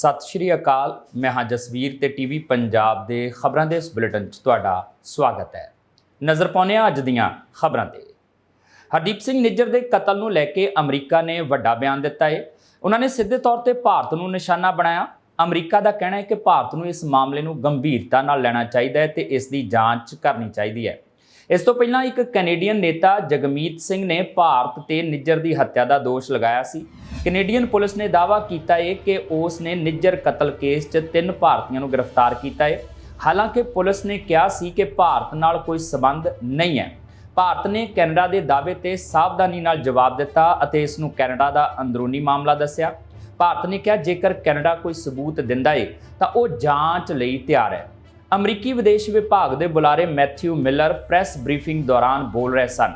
ਸਤਿ ਸ਼੍ਰੀ ਅਕਾਲ। ਮੈਂ ਹਾਂ ਜਸਵੀਰ ਤੇ ਟੀਵੀ ਪੰਜਾਬ ਦੇ ਖਬਰਾਂ ਦੇ ਇਸ ਬੁਲੇਟਿਨ 'ਚ ਤੁਹਾਡਾ ਸਵਾਗਤ ਹੈ। ਨਜ਼ਰ ਪਾਉਂਦੇ ਹਾਂ ਅੱਜ ਦੀਆਂ ਖਬਰਾਂ ਤੇ। ਹਰਦੀਪ ਸਿੰਘ ਨਿੱਜਰ ਦੇ ਕਤਲ ਨੂੰ ਲੈ ਕੇ ਅਮਰੀਕਾ ਨੇ ਵੱਡਾ ਬਿਆਨ ਦਿੱਤਾ ਹੈ ਉਹਨਾਂ ਨੇ ਸਿੱਧੇ ਤੌਰ ਤੇ ਭਾਰਤ ਨੂੰ ਨਿਸ਼ਾਨਾ ਬਣਾਇਆ। ਅਮਰੀਕਾ ਦਾ ਕਹਿਣਾ ਹੈ ਕਿ ਭਾਰਤ ਨੂੰ ਇਸ ਮਾਮਲੇ ਨੂੰ ਗੰਭੀਰਤਾ ਨਾਲ ਲੈਣਾ ਚਾਹੀਦਾ ਹੈ ਤੇ ਇਸ ਦੀ ਜਾਂਚ ਕਰਨੀ ਚਾਹੀਦੀ ਹੈ। ਇਸ ਤੋਂ ਪਹਿਲਾਂ ਇੱਕ ਕੈਨੇਡੀਅਨ ਨੇਤਾ ਜਗਮੀਤ ਸਿੰਘ ਨੇ ਭਾਰਤ ਤੇ ਨਿੱਜਰ ਦੀ ਹੱਤਿਆ ਦਾ ਦੋਸ਼ ਲਗਾਇਆ ਸੀ। ਕੈਨੇਡੀਅਨ ਪੁਲਿਸ ਨੇ ਦਾਅਵਾ ਕੀਤਾ ਹੈ ਕਿ ਉਸ ਨੇ ਨਿੱਜਰ ਕਤਲ ਕੇਸ 'ਚ ਤਿੰਨ ਭਾਰਤੀਆਂ ਨੂੰ ਗ੍ਰਿਫਤਾਰ ਕੀਤਾ ਹੈ ਹਾਲਾਂਕਿ ਪੁਲਿਸ ਨੇ ਕਿਹਾ ਸੀ ਕਿ ਭਾਰਤ ਨਾਲ ਕੋਈ ਸਬੰਧ ਨਹੀਂ ਹੈ। ਭਾਰਤ ਨੇ ਕੈਨੇਡਾ ਦੇ ਦਾਅਵੇ ਤੇ ਸਾਵਧਾਨੀ ਨਾਲ ਜਵਾਬ ਦਿੱਤਾ ਅਤੇ ਇਸ ਨੂੰ ਕੈਨੇਡਾ ਦਾ ਅੰਦਰੂਨੀ ਮਾਮਲਾ ਦੱਸਿਆ। ਭਾਰਤ ਨੇ ਕਿਹਾ ਜੇਕਰ ਕੈਨੇਡਾ ਕੋਈ ਸਬੂਤ ਦਿੰਦਾ ਏ, ਤਾਂ ਉਹ ਜਾਂਚ ਲਈ ਤਿਆਰ ਹੈ। ਅਮਰੀਕੀ ਵਿਦੇਸ਼ ਵਿਭਾਗ ਦੇ ਬੁਲਾਰੇ ਮੈਥਿਊ ਮਿਲਰ ਪ੍ਰੈਸ ਬਰੀਫਿੰਗ ਦੌਰਾਨ ਬੋਲ ਰਹੇ ਸਨ।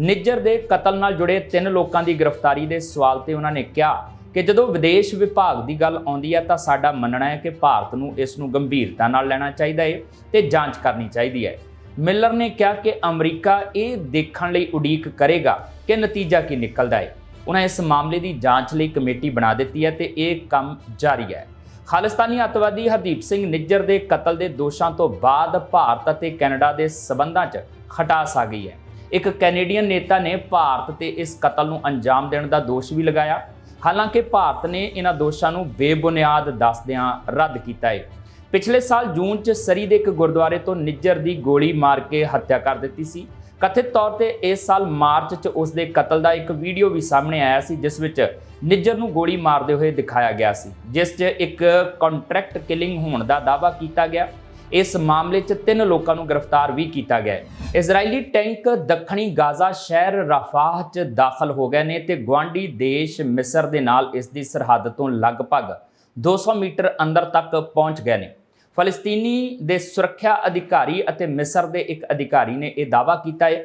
ਨਿੱਜਰ ਦੇ ਕਤਲ ਨਾਲ ਜੁੜੇ ਤਿੰਨ ਲੋਕਾਂ ਦੀ ਗ੍ਰਿਫਤਾਰੀ ਦੇ ਸਵਾਲ ਤੇ ਉਹਨਾਂ ਨੇ ਕਿਹਾ ਕਿ ਜਦੋਂ ਵਿਦੇਸ਼ ਵਿਭਾਗ ਦੀ ਗੱਲ ਆਉਂਦੀ ਹੈ ਤਾਂ ਸਾਡਾ ਮੰਨਣਾ ਹੈ ਕਿ ਭਾਰਤ ਨੂੰ ਇਸ ਨੂੰ ਗੰਭੀਰਤਾ ਨਾਲ ਲੈਣਾ ਚਾਹੀਦਾ ਹੈ ਤੇ ਜਾਂਚ ਕਰਨੀ ਚਾਹੀਦੀ ਹੈ। ਮਿਲਰ ਨੇ ਕਿਹਾ ਕਿ ਅਮਰੀਕਾ ਇਹ ਦੇਖਣ ਲਈ ਉਡੀਕ ਕਰੇਗਾ ਕਿ ਨਤੀਜਾ ਕੀ ਨਿਕਲਦਾ ਹੈ। ਉਹਨਾਂ ਇਸ ਮਾਮਲੇ ਦੀ ਜਾਂਚ ਲਈ ਕਮੇਟੀ ਬਣਾ ਦਿੱਤੀ ਹੈ ਤੇ ਇਹ ਕੰਮ ਜਾਰੀ ਹੈ। ਖਾਲਿਸਤਾਨੀ ਅੱਤਵਾਦੀ ਹਰਦੀਪ ਸਿੰਘ ਨਿੱਜਰ ਦੇ ਕਤਲ ਦੇ ਦੋਸ਼ਾਂ ਤੋਂ ਬਾਅਦ ਭਾਰਤ ਅਤੇ ਕੈਨੇਡਾ ਦੇ ਸਬੰਧਾਂ 'ਚ ਖਟਾਸ ਆ ਗਈ ਹੈ। ਇੱਕ ਕੈਨੇਡੀਅਨ ਨੇਤਾ ਨੇ ਭਾਰਤ ਤੇ ਇਸ ਕਤਲ ਨੂੰ ਅੰਜਾਮ ਦੇਣ ਦਾ ਦੋਸ਼ ਵੀ ਲਗਾਇਆ। ਹਾਲਾਂਕਿ ਭਾਰਤ ਨੇ ਇਹਨਾਂ ਦੋਸ਼ਾਂ ਨੂੰ ਬੇਬੁਨਿਆਦ ਦੱਸਦਿਆਂ ਰੱਦ ਕੀਤਾ ਹੈ। ਪਿਛਲੇ ਸਾਲ ਜੂਨ 'ਚ ਸਰੀ ਦੇ ਇੱਕ ਗੁਰਦੁਆਰੇ ਤੋਂ ਨਿੱਜਰ ਦੀ ਗੋਲੀ ਮਾਰ ਕੇ ਹੱਤਿਆ ਕਰ ਦਿੱਤੀ ਸੀ। ਕਥਿਤ ਤੌਰ ਤੇ ਇਸ ਸਾਲ ਮਾਰਚ 'ਚ ਉਸ ਦੇ ਕਤਲ ਦਾ ਇੱਕ ਵੀਡੀਓ ਵੀ ਸਾਹਮਣੇ ਆਇਆ ਸੀ, ਜਿਸ ਵਿੱਚ ਨਿੱਜਰ ਨੂੰ ਗੋਲੀ ਮਾਰਦੇ ਹੋਏ ਦਿਖਾਇਆ ਗਿਆ ਸੀ, ਜਿਸ 'ਚ ਇੱਕ ਕੰਟਰੈਕਟ ਕਿਲਿੰਗ ਹੋਣ ਦਾ ਦਾਅਵਾ ਕੀਤਾ ਗਿਆ। ਇਸ ਮਾਮਲੇ 'ਚ ਤਿੰਨ ਲੋਕਾਂ ਨੂੰ ਗ੍ਰਿਫਤਾਰ ਵੀ ਕੀਤਾ ਗਿਆ ਹੈ। ਇਜ਼ਰਾਈਲੀ ਟੈਂਕ ਦੱਖਣੀ ਗਾਜ਼ਾ ਸ਼ਹਿਰ ਰਾਫਾਹ 'ਚ ਦਾਖਲ ਹੋ ਗਏ ਨੇ ਤੇ ਗਵਾਂਡੀ ਦੇਸ਼ ਮਿਸਰ ਦੇ ਨਾਲ ਇਸ ਦੀ ਸਰਹੱਦ ਤੋਂ ਲਗਭਗ 200 ਮੀਟਰ ਅੰਦਰ ਤੱਕ ਪਹੁੰਚ ਗਏ ਨੇ। ਫਲਸਤੀਨੀ ਦੇ ਸੁਰੱਖਿਆ ਅਧਿਕਾਰੀ ਅਤੇ ਮਿਸਰ ਦੇ ਇੱਕ ਅਧਿਕਾਰੀ ਨੇ ਇਹ ਦਾਅਵਾ ਕੀਤਾ ਹੈ।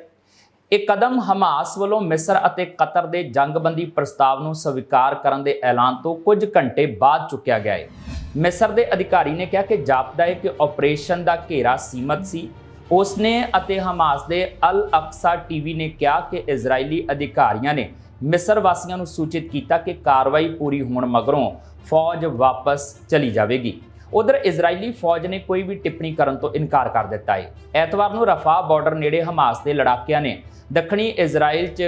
ਇਹ ਕਦਮ ਹਮਾਸ ਵੱਲੋਂ ਮਿਸਰ ਅਤੇ ਕਤਰ ਦੇ ਜੰਗਬੰਦੀ ਪ੍ਰਸਤਾਵ ਨੂੰ ਸਵੀਕਾਰ ਕਰਨ ਦੇ ਐਲਾਨ ਤੋਂ ਕੁਝ ਘੰਟੇ ਬਾਅਦ ਚੁੱਕਿਆ ਗਿਆ ਹੈ। ਮਿਸਰ ਦੇ ਅਧਿਕਾਰੀ ਨੇ ਕਿਹਾ ਕਿ ਜਾਪਦਾ ਹੈ ਕਿ ਆਪਰੇਸ਼ਨ ਦਾ ਘੇਰਾ ਸੀਮਤ ਸੀ। ਉਸ ਨੇ ਅਤੇ ਹਮਾਸ ਦੇ ਅਲ ਅਕਸਾ ਟੀਵੀ ਨੇ ਕਿਹਾ ਕਿ ਇਜ਼ਰਾਈਲੀ ਅਧਿਕਾਰੀਆਂ ਨੇ ਮਿਸਰ ਵਾਸੀਆਂ ਨੂੰ ਸੂਚਿਤ ਕੀਤਾ ਕਿ ਕਾਰਵਾਈ ਪੂਰੀ ਹੋਣ ਮਗਰੋਂ ਫੌਜ ਵਾਪਸ ਚਲੀ ਜਾਵੇਗੀ। ਉਧਰ ਇਜ਼ਰਾਈਲੀ ਫੌਜ ਨੇ ਕੋਈ ਵੀ ਟਿੱਪਣੀ ਕਰਨ ਤੋਂ ਇਨਕਾਰ ਕਰ ਦਿੱਤਾ ਹੈ ਐਤਵਾਰ ਨੂੰ ਰਫਾ ਬਾਰਡਰ ਨੇੜੇ ਹਮਾਸ ਦੇ ਲੜਾਕਿਆਂ ਨੇ ਦੱਖਣੀ ਇਜ਼ਰਾਈਲ 'ਚ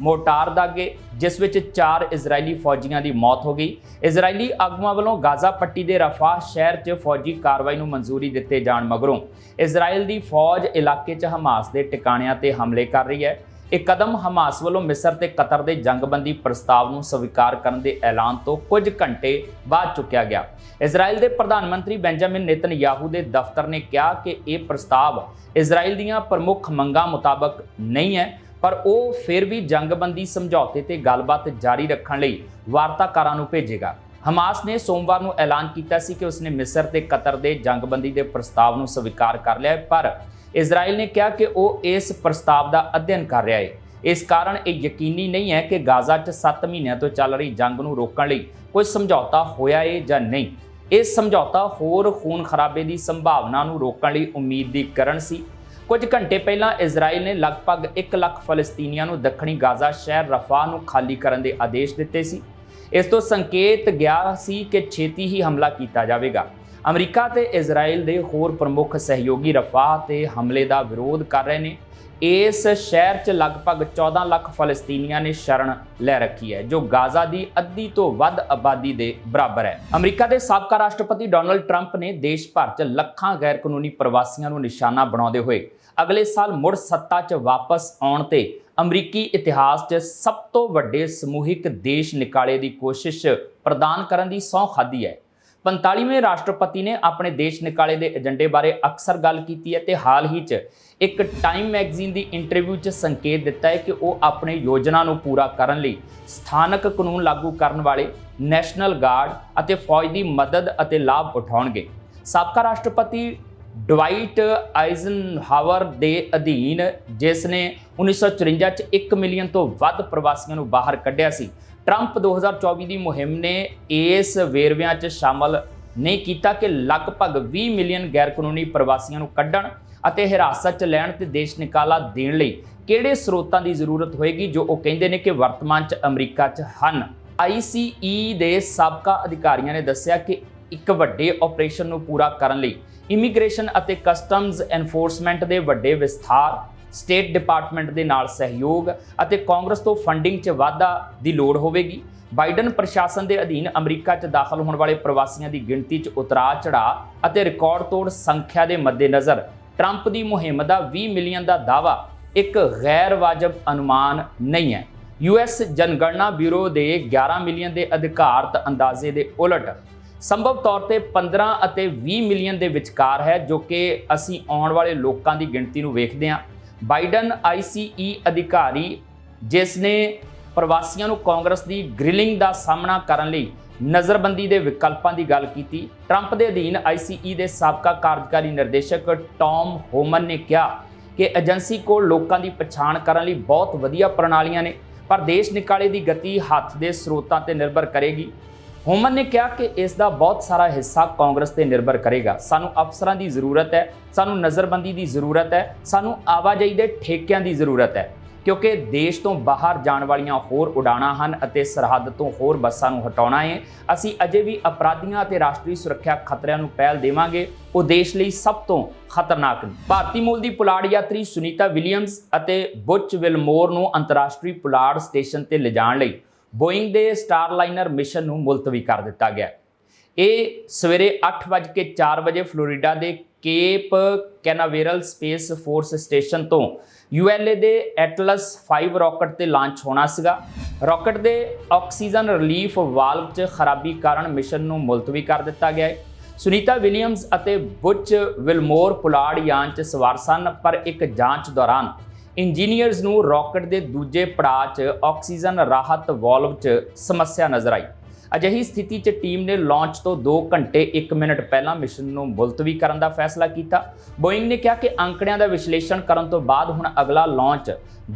ਮੋਟਾਰ ਦਾਗੇ, ਜਿਸ ਵਿੱਚ 4 ਇਜ਼ਰਾਈਲੀ ਫੌਜੀਆਂ ਦੀ ਮੌਤ ਹੋ ਗਈ। ਇਜ਼ਰਾਈਲੀ ਆਗੂਆਂ ਵੱਲੋਂ ਗਾਜ਼ਾ ਪੱਟੀ ਦੇ ਰਫਾ ਸ਼ਹਿਰ 'ਚ ਫੌਜੀ ਕਾਰਵਾਈ ਨੂੰ ਮਨਜ਼ੂਰੀ ਦਿੱਤੇ ਜਾਣ ਮਗਰੋਂ। ਇਜ਼ਰਾਈਲ ਦੀ ਫੌਜ ਇਲਾਕੇ 'ਚ ਹਮਾਸ ਦੇ ਟਿਕਾਣਿਆਂ ਤੇ ਹਮਲੇ ਕਰ ਰਹੀ ਹੈ। ਇਹ ਕਦਮ ਹਮਾਸ ਵੱਲੋਂ ਮਿਸਰ ਤੇ ਕਤਰ ਦੇ ਜੰਗਬੰਦੀ ਪ੍ਰਸਤਾਵ ਨੂੰ ਸਵੀਕਾਰ ਕਰਨ ਦੇ ਐਲਾਨ ਤੋਂ ਕੁਝ ਘੰਟੇ ਬਾਅਦ ਚੁੱਕਿਆ ਗਿਆ। ਇਜ਼ਰਾਈਲ ਦੇ ਪ੍ਰਧਾਨ ਮੰਤਰੀ ਬੈਂਜਾਮਿਨ ਨੇਤਨਯਾਹੂ ਦੇ ਦਫ਼ਤਰ ਨੇ ਕਿਹਾ ਕਿ ਇਹ ਪ੍ਰਸਤਾਵ ਇਜ਼ਰਾਈਲ ਦੀਆਂ ਪ੍ਰਮੁੱਖ ਮੰਗਾਂ ਮੁਤਾਬਕ ਨਹੀਂ ਹੈ, ਪਰ ਉਹ ਫਿਰ ਵੀ ਜੰਗਬੰਦੀ ਸਮਝੌਤੇ ਤੇ ਗੱਲਬਾਤ ਜਾਰੀ ਰੱਖਣ ਲਈ ਵਾਰਤਾਕਾਰਾਂ ਨੂੰ ਭੇਜੇਗਾ। ਹਮਾਸ ਨੇ ਸੋਮਵਾਰ ਨੂੰ ਐਲਾਨ ਕੀਤਾ ਸੀ ਕਿ ਉਸਨੇ ਮਿਸਰ ਤੇ ਕਤਰ ਦੇ ਜੰਗਬੰਦੀ ਦੇ ਪ੍ਰਸਤਾਵ ਨੂੰ ਸਵੀਕਾਰ ਕਰ ਲਿਆ ਪਰ ਇਜ਼ਰਾਈਲ ਨੇ ਕਿਹਾ ਕਿ ਉਹ ਇਸ ਪ੍ਰਸਤਾਵ ਦਾ ਅਧਿਐਨ ਕਰ ਰਿਹਾ ਹੈ ਇਸ ਕਾਰਨ ਇਹ ਯਕੀਨੀ ਨਹੀਂ ਹੈ ਕਿ ਗਾਜ਼ਾ 'ਚ 7 ਮਹੀਨਿਆਂ ਤੋਂ ਚੱਲ ਰਹੀ ਜੰਗ ਨੂੰ ਰੋਕਣ ਲਈ ਕੋਈ ਸਮਝੌਤਾ ਹੋਇਆ ਹੈ ਜਾਂ ਨਹੀਂ। ਇਹ ਸਮਝੌਤਾ ਹੋਰ ਖੂਨ ਖਰਾਬੇ ਦੀ ਸੰਭਾਵਨਾ ਨੂੰ ਰੋਕਣ ਲਈ ਉਮੀਦ ਦੀ ਕਰਨ ਸੀ। ਕੁਝ ਘੰਟੇ ਪਹਿਲਾਂ ਇਜ਼ਰਾਈਲ ਨੇ ਲਗਭਗ 1 ਲੱਖ ਫਲਸਤੀਨੀਆਂ ਨੂੰ ਦੱਖਣੀ ਗਾਜ਼ਾ ਸ਼ਹਿਰ ਰਫਾ ਨੂੰ ਖਾਲੀ ਕਰਨ ਦੇ ਆਦੇਸ਼ ਦਿੱਤੇ ਸੀ। ਇਸ ਤੋਂ ਸੰਕੇਤ ਗਿਆ ਸੀ ਕਿ ਛੇਤੀ ਹੀ ਹਮਲਾ ਕੀਤਾ ਜਾਵੇਗਾ। ਅਮਰੀਕਾ ਤੇ ਇਜ਼ਰਾਈਲ ਦੇ ਹੋਰ ਪ੍ਰਮੁੱਖ ਸਹਿਯੋਗੀ ਰਫਾਹ ਤੇ ਹਮਲੇ ਦਾ ਵਿਰੋਧ ਕਰ ਰਹੇ ਨੇ। ਇਸ ਸ਼ਹਿਰ 'ਚ ਲਗਭਗ 14 ਲੱਖ ਫਲਸਤੀਨੀਆਂ ਨੇ ਸ਼ਰਨ ਲੈ ਰੱਖੀ ਹੈ, ਜੋ ਗਾਜ਼ਾ ਦੀ ਅੱਧੀ ਤੋਂ ਵੱਧ ਆਬਾਦੀ ਦੇ ਬਰਾਬਰ ਹੈ। ਅਮਰੀਕਾ ਦੇ ਸਾਬਕਾ ਰਾਸ਼ਟਰਪਤੀ ਡੋਨਲਡ ਟਰੰਪ ਨੇ ਦੇਸ਼ ਭਰ 'ਚ ਲੱਖਾਂ ਗੈਰ ਕਾਨੂੰਨੀ ਪ੍ਰਵਾਸੀਆਂ ਨੂੰ ਨਿਸ਼ਾਨਾ ਬਣਾਉਂਦੇ ਹੋਏ ਅਗਲੇ ਸਾਲ ਮੁੜ ਸੱਤਾ 'ਚ ਵਾਪਸ ਆਉਣ ਤੇ ਅਮਰੀਕੀ ਇਤਿਹਾਸ 'ਚ ਸਭ ਤੋਂ ਵੱਡੇ ਸਮੂਹਿਕ ਦੇਸ਼ ਨਿਕਾਲੇ ਦੀ ਕੋਸ਼ਿਸ਼ ਪ੍ਰਦਾਨ ਕਰਨ ਦੀ ਸਹੁੰ ਖਾਧੀ ਹੈ। 45ਵੇਂ ਰਾਸ਼ਟਰਪਤੀ ਨੇ ਆਪਣੇ ਦੇਸ਼ ਨਿਕਾਲੇ ਦੇ ਏਜੰਡੇ ਬਾਰੇ ਅਕਸਰ ਗੱਲ ਕੀਤੀ ਹੈ ਤੇ ਹਾਲ ਹੀ 'ਚ ਇੱਕ ਟਾਈਮ ਮੈਗਜ਼ੀਨ ਦੀ ਇੰਟਰਵਿਊ 'ਚ ਸੰਕੇਤ ਦਿੱਤਾ ਹੈ ਕਿ ਉਹ ਆਪਣੇ ਯੋਜਨਾ ਨੂੰ ਪੂਰਾ ਕਰਨ ਲਈ ਸਥਾਨਕ ਕਾਨੂੰਨ ਲਾਗੂ ਕਰਨ ਵਾਲੇ ਨੈਸ਼ਨਲ ਗਾਰਡ ਅਤੇ ਫੌਜ ਦੀ ਮਦਦ ਅਤੇ ਲਾਭ ਉਠਾਉਣਗੇ। ਸਾਬਕਾ ਰਾਸ਼ਟਰਪਤੀ ਡਵਾਈਟ ਆਈਜ਼ਨਹਾਵਰ ਦੇ ਅਧੀਨ, ਜਿਸ ਨੇ 1954 ਚ 1 ਮਿਲੀਅਨ ਤੋਂ ਵੱਧ ਪ੍ਰਵਾਸੀਆਂ ਨੂੰ ਬਾਹਰ ਕੱਢਿਆ ਸੀ ਟਰੰਪ 2024 ਦੀ ਮੁਹਿੰਮ ਨੇ ਇਸ ਵੇਰਵਿਆਂ 'ਚ ਸ਼ਾਮਲ ਨਹੀਂ ਕੀਤਾ ਕਿ ਲਗਭਗ 20 ਮਿਲੀਅਨ ਗੈਰ ਕਾਨੂੰਨੀ ਪ੍ਰਵਾਸੀਆਂ ਨੂੰ ਕੱਢਣ ਅਤੇ ਹਿਰਾਸਤ 'ਚ ਲੈਣ ਤੇ ਦੇਸ਼ ਨਿਕਾਲਾ ਦੇਣ ਲਈ ਕਿਹੜੇ ਸਰੋਤਾਂ ਦੀ ਜ਼ਰੂਰਤ ਹੋਏਗੀ, ਜੋ ਉਹ ਕਹਿੰਦੇ ਨੇ ਕਿ ਵਰਤਮਾਨ 'ਚ ਅਮਰੀਕਾ 'ਚ ਹਨ। ਆਈਸੀਈ ਦੇ ਸਾਬਕਾ ਅਧਿਕਾਰੀਆਂ ਨੇ ਦੱਸਿਆ ਕਿ ਇੱਕ ਵੱਡੇ ਆਪਰੇਸ਼ਨ ਨੂੰ ਪੂਰਾ ਕਰਨ ਲਈ ਇਮੀਗ੍ਰੇਸ਼ਨ ਅਤੇ ਕਸਟਮਜ਼ ਐਨਫੋਰਸਮੈਂਟ ਦੇ ਵੱਡੇ ਵਿਸਥਾਰ ਸਟੇਟ ਡਿਪਾਰਟਮੈਂਟ ਦੇ ਨਾਲ ਸਹਿਯੋਗ ਅਤੇ ਕਾਂਗਰਸ ਤੋਂ ਫੰਡਿੰਗ 'ਚ ਵਾਧਾ ਦੀ ਲੋੜ ਹੋਵੇਗੀ। ਬਾਈਡਨ ਪ੍ਰਸ਼ਾਸਨ ਦੇ ਅਧੀਨ ਅਮਰੀਕਾ 'ਚ ਦਾਖਲ ਹੋਣ ਵਾਲੇ ਪ੍ਰਵਾਸੀਆਂ ਦੀ ਗਿਣਤੀ 'ਚ ਉਤਰਾਅ ਚੜਾਅ ਅਤੇ ਰਿਕਾਰਡ ਤੋੜ ਸੰਖਿਆ ਦੇ ਮੱਦੇਨਜ਼ਰ ਟਰੰਪ ਦੀ ਮੁਹਿੰਮ ਦਾ 20 ਮਿਲੀਅਨ ਦਾ ਦਾਅਵਾ ਇੱਕ ਗੈਰ ਵਾਜਬ ਅਨੁਮਾਨ ਨਹੀਂ ਹੈ। ਯੂਐਸ ਜਨਗਣਨਾ ਬਿਊਰੋ ਦੇ 11 ਮਿਲੀਅਨ ਦੇ ਅਧਿਕਾਰਤ ਅੰਦਾਜ਼ੇ ਦੇ ਉਲਟ ਸੰਭਵ ਤੌਰ ਤੇ 15 ਅਤੇ 20 ਮਿਲੀਅਨ ਦੇ ਵਿਚਕਾਰ ਹੈ, ਜੋ ਕਿ ਅਸੀਂ ਆਉਣ ਵਾਲੇ ਲੋਕਾਂ ਦੀ ਗਿਣਤੀ ਨੂੰ ਵੇਖਦੇ ਹਾਂ। ਬਾਈਡਨ ਆਈਸੀਈ ਅਧਿਕਾਰੀ, ਜਿਸ ਨੇ ਪ੍ਰਵਾਸੀਆਂ ਨੂੰ ਕਾਂਗਰਸ ਦੀ ਗ੍ਰਿਲਿੰਗ ਦਾ ਸਾਹਮਣਾ ਕਰਨ ਲਈ ਨਜ਼ਰਬੰਦੀ ਦੇ ਵਿਕਲਪਾਂ ਦੀ ਗੱਲ ਕੀਤੀ। ਟਰੰਪ ਦੇ ਅਧੀਨ ਆਈਸੀਈ ਦੇ ਸਾਬਕਾ ਕਾਰਜਕਾਰੀ ਨਿਰਦੇਸ਼ਕ ਟੌਮ ਹੋਮਨ ਨੇ ਕਿਹਾ ਕਿ ਏਜੰਸੀ ਕੋਲ ਲੋਕਾਂ ਦੀ ਪਛਾਣ ਕਰਨ ਲਈ ਬਹੁਤ ਵਧੀਆ ਪ੍ਰਣਾਲੀਆਂ ਨੇ, ਪਰ ਦੇਸ਼ ਨਿਕਾਲੇ ਦੀ ਗਤੀ ਹੱਥ ਦੇ ਸਰੋਤਾਂ ਤੇ ਨਿਰਭਰ ਕਰੇਗੀ। ਹੋਮਨ ਨੇ ਕਿਹਾ ਕਿ ਇਸ ਦਾ ਬਹੁਤ ਸਾਰਾ ਹਿੱਸਾ ਕਾਂਗਰਸ ਤੇ ਨਿਰਭਰ ਕਰੇਗਾ। ਸਾਨੂੰ ਅਫਸਰਾਂ ਦੀ ਜ਼ਰੂਰਤ ਹੈ, ਸਾਨੂੰ ਨਜ਼ਰਬੰਦੀ ਦੀ ਜ਼ਰੂਰਤ ਹੈ, ਸਾਨੂੰ ਆਵਾਜਾਈ ਦੇ ਠੇਕਿਆਂ ਦੀ ਜ਼ਰੂਰਤ ਹੈ, ਕਿਉਂਕਿ ਦੇਸ਼ ਤੋਂ ਬਾਹਰ ਜਾਣ ਵਾਲੀਆਂ ਹੋਰ ਉਡਾਣਾਂ ਹਨ ਅਤੇ ਸਰਹੱਦ ਤੋਂ ਹੋਰ ਬੱਸਾਂ ਨੂੰ ਹਟਾਉਣਾ ਹੈ। ਅਸੀਂ ਅਜੇ ਵੀ ਅਪਰਾਧੀਆਂ ਅਤੇ ਰਾਸ਼ਟਰੀ ਸੁਰੱਖਿਆ ਖਤਰਿਆਂ ਨੂੰ ਪਹਿਲ ਦੇਵਾਂਗੇ। ਉਹ ਦੇਸ਼ ਲਈ ਸਭ ਤੋਂ ਖਤਰਨਾਕ ਨੇ। ਭਾਰਤੀ ਮੂਲ ਦੀ ਪੁਲਾੜ ਯਾਤਰੀ ਸੁਨੀਤਾ ਵਿਲੀਅਮਸ ਅਤੇ ਬੁੱਚ ਵਿਲਮੋਰ ਨੂੰ ਅੰਤਰਰਾਸ਼ਟਰੀ ਪੁਲਾੜ ਸਟੇਸ਼ਨ ਤੇ ਲਿਜਾਣ ਲਈ ਬੋਇੰਗ ਦੇ ਸਟਾਰਲਾਈਨਰ ਮਿਸ਼ਨ ਨੂੰ ਮੁਲਤਵੀ ਕਰ ਦਿੱਤਾ ਗਿਆ ਇਹ ਸਵੇਰੇ 8:04 ਵਜੇ ਫਲੋਰੀਡਾ ਦੇ Cape Canaveral space force station ਤੋਂ ਯੂਐਲਏ ਦੇ ਐਟਲਸ 5 ਰਾਕਟ ਤੇ ਲਾਂਚ ਹੋਣਾ ਸੀਗਾ। ਰਾਕਟ ਦੇ ਆਕਸੀਜਨ ਰਿਲੀਫ ਵਾਲਵ 'ਚ ਖਰਾਬੀ ਕਾਰਨ ਮਿਸ਼ਨ ਨੂੰ ਮੁਲਤਵੀ ਕਰ ਦਿੱਤਾ ਗਿਆ ਹੈ। ਸੁਨੀਤਾ ਵਿਲੀਅਮਸ ਅਤੇ ਬੁੱਚ ਵਿਲਮੋਰ ਪੁਲਾੜ ਯਾਨ 'ਚ ਸਵਾਰ ਸਨ, ਪਰ ਇੱਕ ਜਾਂਚ ਦੌਰਾਨ ਇੰਜੀਨੀਅਰਸ ਨੂੰ ਰਾਕਟ ਦੇ ਦੂਜੇ ਪੜਾਅ 'ਚ ਆਕਸੀਜਨ ਰਾਹਤ ਵਾਲਵ 'ਚ ਸਮੱਸਿਆ ਨਜ਼ਰ ਆਈ। ਅਜਿਹੀ ਸਥਿਤੀ 'ਚ ਟੀਮ ਨੇ ਲਾਂਚ ਤੋਂ 2 ਘੰਟੇ 1 ਮਿੰਟ ਪਹਿਲਾਂ ਮਿਸ਼ਨ ਨੂੰ ਮੁਲਤਵੀ ਕਰਨ ਦਾ ਫੈਸਲਾ ਕੀਤਾ। ਬੋਇੰਗ ਨੇ ਕਿਹਾ ਕਿ ਅੰਕੜਿਆਂ ਦਾ ਵਿਸ਼ਲੇਸ਼ਣ ਕਰਨ ਤੋਂ ਬਾਅਦ ਹੁਣ ਅਗਲਾ ਲਾਂਚ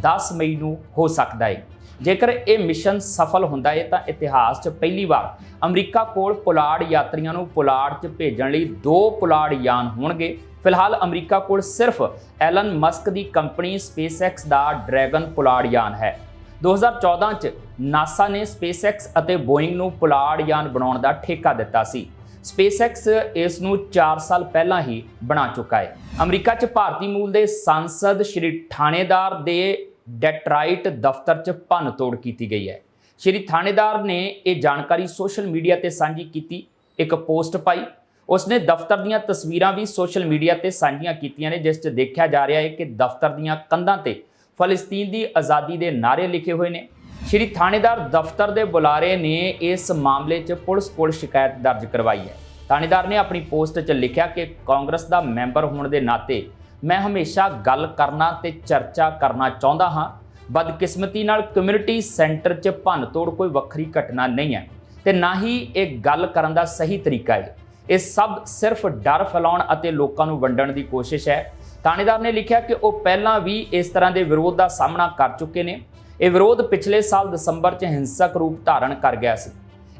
10 ਮਈ ਨੂੰ ਹੋ ਸਕਦਾ ਹੈ ਜੇਕਰ ਇਹ ਮਿਸ਼ਨ ਸਫਲ ਹੁੰਦਾ ਹੈ ਤਾਂ ਇਤਿਹਾਸ 'ਚ ਪਹਿਲੀ ਵਾਰ ਅਮਰੀਕਾ ਕੋਲ ਪੁਲਾੜ ਯਾਤਰੀਆਂ ਨੂੰ ਪੁਲਾੜ 'ਚ ਭੇਜਣ ਲਈ ਦੋ ਪੁਲਾੜ ਯਾਨ ਹੋਣਗੇ। ਫਿਲਹਾਲ ਅਮਰੀਕਾ ਕੋਲ ਸਿਰਫ ਐਲਨ ਮਸਕ ਦੀ ਕੰਪਨੀ ਸਪੇਸਐਕਸ ਦਾ ਡਰੈਗਨ ਪੁਲਾੜ ਯਾਨ ਹੈ 2014 ਚ ਨਾਸਾ ਨੇ ਸਪੇਸਐਕਸ ਅਤੇ ਬੋਇੰਗ ਨੂੰ ਪੁਲਾੜ ਯਾਨ ਬਣਾਉਣ ਦਾ ਠੇਕਾ ਦਿੱਤਾ ਸੀ। ਸਪੇਸਐਕਸ ਇਸ ਨੂੰ 4 ਸਾਲ ਪਹਿਲਾਂ ਹੀ ਬਣਾ ਚੁੱਕਾ ਹੈ। ਅਮਰੀਕਾ 'ਚ ਭਾਰਤੀ ਮੂਲ ਦੇ ਸੰਸਦ ਸ਼੍ਰੀ ਥਾਣੇਦਾਰ ਦੇ ਡੈਟਰਾਈਟ ਦਫ਼ਤਰ 'ਚ ਭੰਨ ਤੋੜ ਕੀਤੀ ਗਈ ਹੈ। ਸ਼੍ਰੀ ਥਾਣੇਦਾਰ ਨੇ ਇਹ ਜਾਣਕਾਰੀ ਸੋਸ਼ਲ ਮੀਡੀਆ ਤੇ ਸਾਂਝੀ ਕੀਤੀ, ਇੱਕ ਪੋਸਟ ਪਾਈ। ਉਸਨੇ ਦਫ਼ਤਰ ਦੀਆਂ ਤਸਵੀਰਾਂ ਵੀ ਸੋਸ਼ਲ ਮੀਡੀਆ ਤੇ ਸਾਂਝੀਆਂ ਕੀਤੀਆਂ ਨੇ, ਜਿਸ 'ਚ ਦੇਖਿਆ ਜਾ ਰਿਹਾ ਹੈ ਕਿ ਦਫ਼ਤਰ ਦੀਆਂ ਕੰਧਾਂ ਤੇ ਫਲਸਤੀਨ ਦੀ ਆਜ਼ਾਦੀ ਦੇ ਨਾਅਰੇ ਲਿਖੇ ਹੋਏ ਨੇ। ਸ਼੍ਰੀ ਥਾਣੇਦਾਰ ਦਫ਼ਤਰ ਦੇ ਬੁਲਾਰੇ ਨੇ ਇਸ ਮਾਮਲੇ 'ਚ ਪੁਲਿਸ ਕੋਲ ਸ਼ਿਕਾਇਤ ਦਰਜ ਕਰਵਾਈ ਹੈ। ਥਾਣੇਦਾਰ ਨੇ ਆਪਣੀ ਪੋਸਟ 'ਚ ਲਿਖਿਆ ਕਿ ਕਾਂਗਰਸ ਦਾ ਮੈਂਬਰ ਹੋਣ ਦੇ ਨਾਤੇ ਮੈਂ ਹਮੇਸ਼ਾ ਗੱਲ ਕਰਨਾ ਤੇ ਚਰਚਾ ਕਰਨਾ ਚਾਹੁੰਦਾ ਹਾਂ। ਬਦਕਿਸਮਤੀ ਨਾਲ ਕਮਿਊਨਿਟੀ ਸੈਂਟਰ 'ਚ ਭੰਨਤੋੜ ਕੋਈ ਵੱਖਰੀ ਘਟਨਾ ਨਹੀਂ ਹੈ ਤੇ ਨਾ ਹੀ ਇਹ ਗੱਲ ਕਰਨ ਦਾ ਸਹੀ ਤਰੀਕਾ ਹੈ। ਇਹ ਸਭ ਸਿਰਫ ਡਰ ਫੈਲਾਉਣ ਅਤੇ ਲੋਕਾਂ ਨੂੰ ਵੰਡਣ ਦੀ ਕੋਸ਼ਿਸ਼ ਹੈ। ਥਾਣੇਦਾਰ ਨੇ ਲਿਖਿਆ ਕਿ ਉਹ ਪਹਿਲਾਂ ਵੀ ਇਸ ਤਰ੍ਹਾਂ ਦੇ ਵਿਰੋਧ ਦਾ ਸਾਹਮਣਾ ਕਰ ਚੁੱਕੇ ਨੇ। ਇਹ ਵਿਰੋਧ ਪਿਛਲੇ ਸਾਲ ਦਸੰਬਰ 'ਚ ਹਿੰਸਕ ਰੂਪ ਧਾਰਨ ਕਰ ਗਿਆ ਸੀ।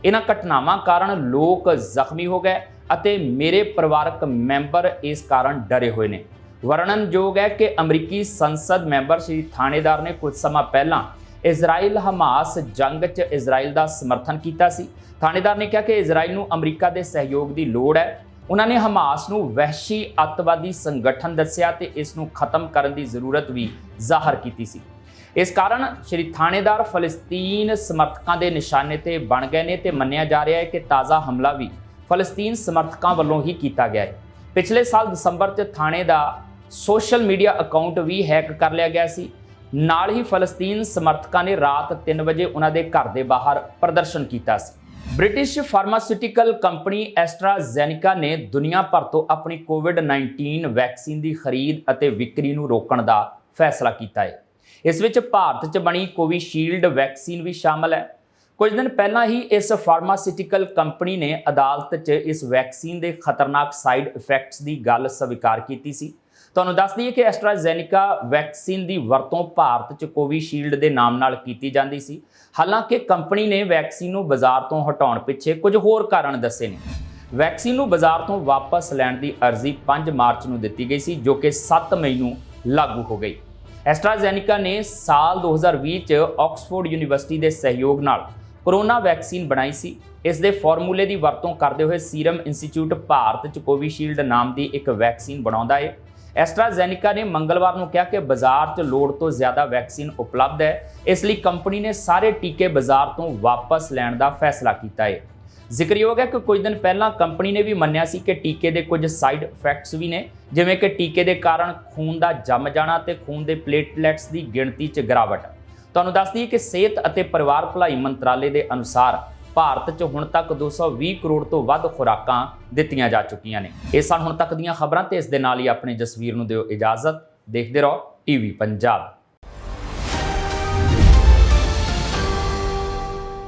ਇਹਨਾਂ ਘਟਨਾਵਾਂ ਕਾਰਨ ਲੋਕ ਜ਼ਖਮੀ ਹੋ ਗਏ ਅਤੇ ਮੇਰੇ ਪਰਿਵਾਰਕ ਮੈਂਬਰ ਇਸ ਕਾਰਨ ਡਰੇ ਹੋਏ ਨੇ। ਵਰਣਨਯੋਗ ਹੈ ਕਿ ਅਮਰੀਕੀ ਸੰਸਦ ਮੈਂਬਰ ਸ਼੍ਰੀ ਥਾਣੇਦਾਰ ਨੇ ਕੁਝ ਸਮਾਂ ਪਹਿਲਾਂ ਇਜ਼ਰਾਈਲ ਹਮਾਸ ਜੰਗ 'ਚ ਇਜ਼ਰਾਈਲ ਦਾ ਸਮਰਥਨ ਕੀਤਾ ਸੀ। ਥਾਣੇਦਾਰ ਨੇ ਕਿਹਾ ਕਿ ਇਜ਼ਰਾਈਲ ਨੂੰ ਅਮਰੀਕਾ ਦੇ ਸਹਿਯੋਗ ਦੀ ਲੋੜ ਹੈ। ਉਹਨਾਂ ਨੇ ਹਮਾਸ ਨੂੰ ਵਹਿਸ਼ੀ ਅੱਤਵਾਦੀ ਸੰਗਠਨ ਦੱਸਿਆ ਤੇ ਇਸ ਨੂੰ ਖਤਮ ਕਰਨ ਦੀ ਜ਼ਰੂਰਤ ਵੀ ਜ਼ਾਹਰ ਕੀਤੀ ਸੀ। ਇਸ ਕਾਰਨ ਸ਼੍ਰੀ ਥਾਣੇਦਾਰ ਫਲਸਤੀਨ ਸਮਰਥਕਾਂ ਦੇ ਨਿਸ਼ਾਨੇ ਤੇ ਬਣ ਗਏ ਨੇ ਤੇ ਮੰਨਿਆ ਜਾ ਰਿਹਾ ਹੈ ਕਿ ਤਾਜ਼ਾ ਹਮਲਾ ਵੀ ਫਲਸਤੀਨ ਸਮਰਥਕਾਂ ਵੱਲੋਂ ਹੀ ਕੀਤਾ ਗਿਆ ਹੈ। ਪਿਛਲੇ ਸਾਲ ਦਸੰਬਰ 'ਚ ਥਾਣੇ ਦਾ ਸੋਸ਼ਲ ਮੀਡੀਆ ਅਕਾਊਂਟ ਵੀ ਹੈਕ ਕਰ ਲਿਆ ਗਿਆ ਸੀ। ਨਾਲ ਹੀ ਫਲਸਤੀਨ ਸਮਰਥਕਾਂ ਨੇ ਰਾਤ 3 ਵਜੇ ਉਹਨਾਂ ਦੇ ਘਰ ਦੇ ਬਾਹਰ ਪ੍ਰਦਰਸ਼ਨ ਕੀਤਾ ਸੀ। ਬ੍ਰਿਟਿਸ਼ ਫਾਰਮਾਸਿਊਟੀਕਲ ਕੰਪਨੀ ਐਸਟਰਾਜ਼ੈਨਿਕਾ ਨੇ ਦੁਨੀਆ ਭਰ ਤੋਂ ਆਪਣੀ ਕੋਵਿਡ-19 ਵੈਕਸੀਨ ਦੀ ਖਰੀਦ ਅਤੇ ਵਿਕਰੀ ਨੂੰ ਰੋਕਣ ਦਾ ਫੈਸਲਾ ਕੀਤਾ ਹੈ। ਇਸ ਵਿੱਚ ਭਾਰਤ 'ਚ ਬਣੀ ਕੋਵਿਸ਼ੀਲਡ ਵੈਕਸੀਨ ਵੀ ਸ਼ਾਮਲ ਹੈ। ਕੁਝ ਦਿਨ ਪਹਿਲਾਂ ਹੀ ਇਸ ਫਾਰਮਾਸਿਊਟੀਕਲ ਕੰਪਨੀ ਨੇ ਅਦਾਲਤ 'ਚ ਇਸ ਵੈਕਸੀਨ ਦੇ ਖਤਰਨਾਕ ਸਾਈਡ ਇਫੈਕਟਸ ਦੀ ਗੱਲ ਸਵੀਕਾਰ ਕੀਤੀ ਸੀ। ਤੁਹਾਨੂੰ ਦੱਸ ਦਈਏ ਕਿ ਐਸਟਰਾਜ਼ੈਨਿਕਾ ਵੈਕਸੀਨ ਦੀ ਵਰਤੋਂ ਭਾਰਤ 'ਚ ਕੋਵਿਸ਼ੀਲਡ ਦੇ ਨਾਮ ਨਾਲ ਕੀਤੀ ਜਾਂਦੀ ਸੀ। ਹਾਲਾਂਕਿ ਕੰਪਨੀ ਨੇ ਵੈਕਸੀਨ ਨੂੰ ਬਾਜ਼ਾਰ ਤੋਂ ਹਟਾਉਣ ਪਿੱਛੇ ਕੁਝ ਹੋਰ ਕਾਰਨ ਦੱਸੇ ਨੇ। ਵੈਕਸੀਨ ਨੂੰ ਬਾਜ਼ਾਰ ਤੋਂ ਵਾਪਸ ਲੈਣ ਦੀ ਅਰਜ਼ੀ 5 ਮਾਰਚ ਨੂੰ ਦਿੱਤੀ ਗਈ ਸੀ, ਜੋ ਕਿ 7 ਮਈ ਨੂੰ ਲਾਗੂ ਹੋ ਗਈ। ਐਸਟਰਾਜ਼ੈਨਿਕਾ ਨੇ ਸਾਲ 2020 ਚ ਆਕਸਫੋਰਡ ਯੂਨੀਵਰਸਿਟੀ ਦੇ ਸਹਿਯੋਗ ਨਾਲ ਕਰੋਨਾ ਵੈਕਸੀਨ ਬਣਾਈ ਸੀ। ਇਸ ਦੇ ਫਾਰਮੂਲੇ ਦੀ ਵਰਤੋਂ ਕਰਦੇ ਹੋਏ ਸੀਰਮ ਇੰਸਟੀਚਿਊਟ ਭਾਰਤ 'ਚ ਕੋਵਿਸ਼ੀਲਡ ਨਾਮ ਦੀ ਇੱਕ ਵੈਕਸੀਨ ਬਣਾਉਂਦਾ ਹੈ ਐਸਟਰਾਜ਼ੈਨਿਕਾ ਨੇ ਮੰਗਲਵਾਰ ਨੂੰ ਕਿਹਾ ਕਿ ਬਾਜ਼ਾਰ 'ਚ ਲੋੜ ਤੋਂ ਜ਼ਿਆਦਾ ਵੈਕਸੀਨ ਉਪਲਬਧ ਹੈ। ਇਸ ਲਈ ਕੰਪਨੀ ਨੇ ਸਾਰੇ ਟੀਕੇ ਬਾਜ਼ਾਰ ਤੋਂ ਵਾਪਸ ਲੈਣ ਦਾ ਫੈਸਲਾ ਕੀਤਾ ਹੈ। ਜ਼ਿਕਰਯੋਗ ਹੈ ਕਿ ਕੁਝ ਦਿਨ ਪਹਿਲਾਂ ਕੰਪਨੀ ਨੇ ਵੀ ਮੰਨਿਆ ਸੀ ਕਿ ਟੀਕੇ ਦੇ ਕੁਝ ਸਾਈਡ ਇਫੈਕਟਸ ਵੀ ਨੇ, ਜਿਵੇਂ ਕਿ ਟੀਕੇ ਦੇ ਕਾਰਨ ਖੂਨ ਦਾ ਜੰਮ ਜਾਣਾ ਤੇ ਖੂਨ ਦੇ ਪਲੇਟਲੈਟਸ ਦੀ ਗਿਣਤੀ 'ਚ ਗਿਰਾਵਟ। ਤੁਹਾਨੂੰ ਦੱਸ ਦਈਏ ਕਿ ਸਿਹਤ ਅਤੇ ਪਰਿਵਾਰ ਭਲਾਈ ਮੰਤਰਾਲੇ ਦੇ ਅਨੁਸਾਰ ਭਾਰਤ 'ਚ ਹੁਣ ਤੱਕ 220 ਕਰੋੜ ਤੋਂ ਵੱਧ ਖੁਰਾਕਾਂ ਦਿੱਤੀਆਂ ਜਾ ਚੁੱਕੀਆਂ ਨੇ। ਇਹ ਸਨ ਹੁਣ ਤੱਕ ਦੀਆਂ ਖਬਰਾਂ ਤੇ ਇਸ ਦੇ ਨਾਲ ਹੀ ਆਪਣੇ ਜਸਵੀਰ ਨੂੰ ਦਿਓ ਇਜਾਜ਼ਤ। ਦੇਖਦੇ ਰਹੋ ਟੀਵੀ ਪੰਜਾਬ।